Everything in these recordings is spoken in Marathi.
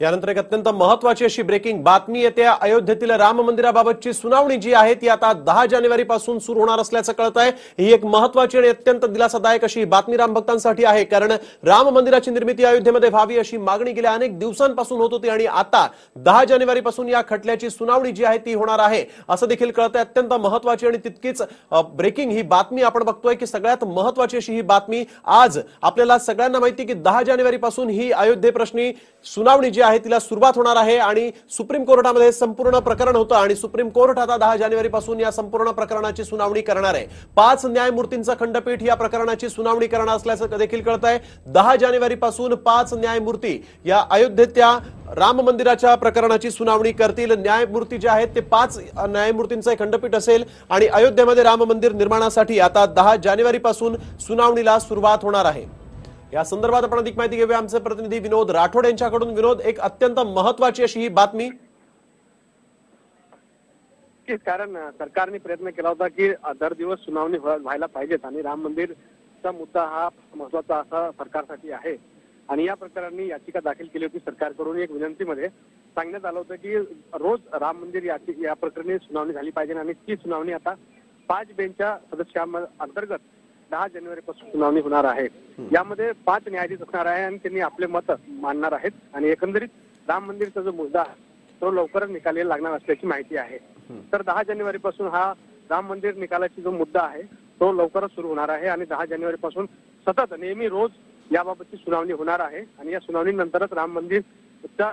यानंतर एक अत्यंत महत्वाची अशी ब्रेकिंग बातमी येते. अयोध्येतील राम मंदिराबाबतची सुनावणी जी आहे ती आता दहा जानेवारी पासून सुरू होणार असल्याचं कळत आहे. ही एक महत्वाची आणि अत्यंत दिलासादायक अशी बातमी राम भक्तांसाठी आहे. कारण राम मंदिराची निर्मिती अयोध्येमध्ये व्हावी अशी मागणी गेल्या अनेक दिवसांपासून होत होती आणि आता दहा जानेवारी पासून या खटल्याची सुनावणी जी आहे ती होणार आहे. असं देखील कळत आहे. अत्यंत महत्वाची आणि तितकीच ब्रेकिंग ही बातमी आपण बघतोय की सगळ्यात महत्वाची अशी ही बातमी आज आपल्याला सगळ्यांना माहिती की दहा जानेवारी पासून ही अयोध्ये प्रश्नी सुनावणी जी आहे तिला सुरुवात होणार आहे आणि सुप्रीम कोर्टामध्ये संपूर्ण प्रकरण होतं आणि सुप्रीम कोर्ट आता दहा जानेवारी पासून या संपूर्ण प्रकरणाची सुनावणी करणार आहे. पाच न्यायमूर्तींचं खंडपीठ या प्रकरणाची सुनावणी करणार असल्याचं देखील कळत आहे दहा जानेवारी पासून पाच न्यायमूर्ती या अयोध्येतल्या राम मंदिराच्या प्रकरणाची सुनावणी करतील. न्यायमूर्ती जे आहेत ते पाच न्यायमूर्तींचं खंडपीठ असेल आणि अयोध्येमध्ये राम मंदिर निर्माणासाठी आता दहा जानेवारी पासून सुनावणीला सुरुवात होणार आहे. या संदर्भात आपण अधिक माहिती घेऊया. आमचे प्रतिनिधी विनोद राठोड यांच्याकडून. विनोद एक अत्यंत महत्वाची अशी ही बातमी. कारण सरकारने प्रयत्न केला होता की दर दिवस सुनावणी व्हायला पाहिजेत आणि राम मंदिरचा मुद्दा हा महत्त्वाचा असा सरकारसाठी आहे. आणि या प्रकारांनी याचिका दाखल केली होती सरकारकडून. एक विनंतीमध्ये सांगण्यात आलं होतं की रोज राम मंदिर याची या प्रकरणी सुनावणी झाली पाहिजे आणि ती सुनावणी आता पाच बेंचच्या सदस्यांअंतर्गत दहा जानेवारी पासून सुनावणी होणार आहे. यामध्ये पाच न्यायाधीश असणार आहे आणि त्यांनी आपले मत मांडणार आहेत. आणि एकंदरीत राम मंदिरचा जो मुद्दा तो लवकरच निकाली लागणार असल्याची माहिती आहे. तर दहा जानेवारी पासून हा राम मंदिर निकालाची जो मुद्दा आहे तो लवकरच सुरू होणार आहे आणि दहा जानेवारी पासून सतत नेहमी रोज याबाबतची सुनावणी होणार आहे. आणि या सुनावणीनंतरच राम मंदिरचा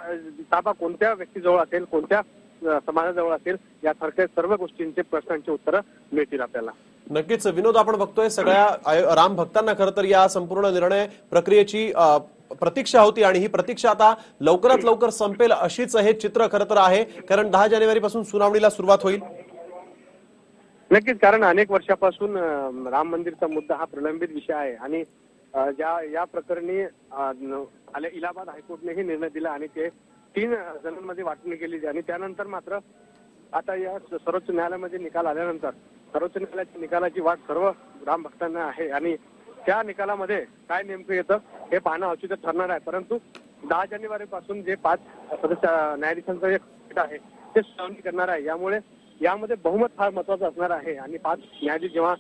ताबा कोणत्या व्यक्तीजवळ असेल कोणत्या समाजाजवळ असेल यासारख्या सर्व गोष्टींचे प्रश्नांची उत्तरं मिळतील आपल्याला. नक्कीच. विनोद आपण बघतोय सगळ्या राम भक्तांना खरं तर या संपूर्ण निर्णय प्रक्रियेची प्रतीक्षा होती आणि ही प्रतीक्षा आता लवकरात लवकर संपेल अशीच हे चित्र खरं तर आहे. कारण दहा जानेवारी पासून सुनावणीला सुरुवात होईल. नक्कीच. कारण अनेक वर्षापासून राम मंदिरचा मुद्दा हा प्रलंबित विषय आहे आणि ज्या या प्रकरणी इलाहाबाद हायकोर्टनेही निर्णय दिला आणि ते तीन जणांमध्ये वाटणी केली आणि त्यानंतर मात्र आता या सर्वोच्च न्यायालयामध्ये निकाल आल्यानंतर सर्वोच्च न्यायालयाच्या निकालाची वाट सर्व राम भक्तांना आहे. आणि त्या निकालामध्ये काय नेमकं येतं हे पाहणं औचित्य ठरणार आहे. परंतु दहा जानेवारी पासून जे पाच सदस्य न्यायाधीशांचं एक आहे ते सुनावणी करणार आहे. यामुळे यामध्ये बहुमत फार महत्वाचं असणार आहे. आणि पाच न्यायाधीश जेव्हा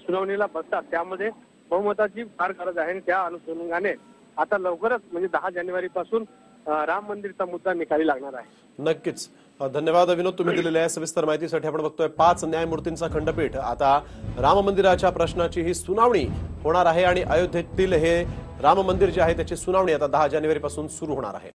सुनावणीला बसतात त्यामध्ये बहुमताची फार गरज आहे. आणि त्या अनुषंगाने आता लवकरच म्हणजे दहा जानेवारी पासून राम मंदिरचा मुद्दा निकाली लागणार आहे. नक्कीच. धन्यवाद विनोद तुम्ही दिलेल्या सविस्तर माहितीसाठी आपण बघतोय पाच न्यायमूर्तींचा खंडपीठ. आता राम मंदिराच्या प्रश्नाची ही सुनावणी होणार आहे आणि अयोध्येतील हे राम मंदिर जे आहे त्याची सुनावणी आता दहा जानेवारी पासून सुरू होणार आहे.